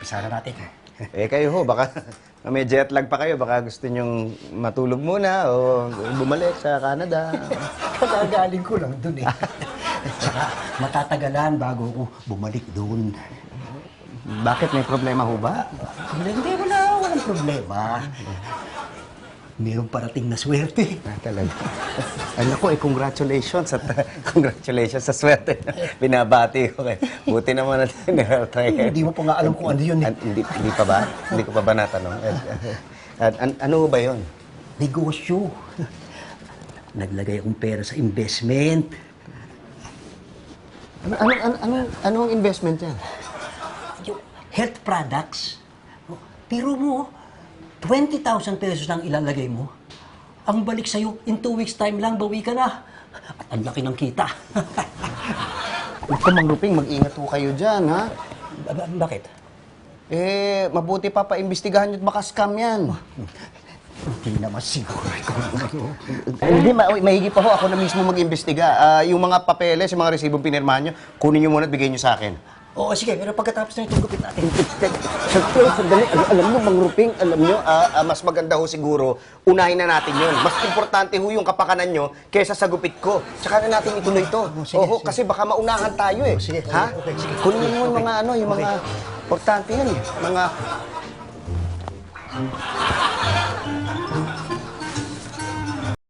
umpisa na natin. Eh kayo ho, baka may jet lag pa kayo, baka gusto nyong matulog muna o bumalik sa Canada. Kagagaling ko lang dun eh. Tsaka matatagalan bago ako bumalik dun. Bakit may problema ho ba? Hindi, wala, walang problema. Mayroong parating na swerte. Ah, talaga. Ano ko, eh, congratulations at congratulations sa swerte. Binabati ko kayo. Buti naman natin try. Hindi mo pa nga alam kung ano yun eh. An- hindi, hindi pa ba? Hindi ko pa ba natanong? At, an- ano ba yon? Negosyo. Naglagay akong pera sa investment. Ano, ano, ano, ano, anong investment yan? Yung health products. Pero mo, 20,000 pesos lang ilalagay mo. Ang balik sa'yo, in two weeks time lang, bawi ka na. At ang laki ng kita. Huwag ka mangruping, mag-ingat ho kayo dyan, ha? Ba- ba- Bakit? Eh, mabuti pa pa-imbestigahan nyo at baka scam yan. Hindi naman siguro ano. Hindi, ma mahigi pa ho. Ako na mismo mag-imbestiga. Ah, yung mga papeles, yung mga resibong pinirmahan nyo, kunin nyo muna at bigay nyo sa akin. Oo, sige, pero pagkatapos na itong gupit natin. Siyempre, sandali. Al- alam nyo, mangruping, alam nyo, ah, ah, mas maganda ho siguro, unahin na natin yun. Mas importante ho yung kapakanan nyo kesa sa gupit ko. Tsaka na natin ituloy to. sige, Oho, sige. kasi baka maunahan tayo eh. Oh, sige, sige, ha? okay, sige. Kunin mo yung mga ano, yung mga importante yan. eh. Mga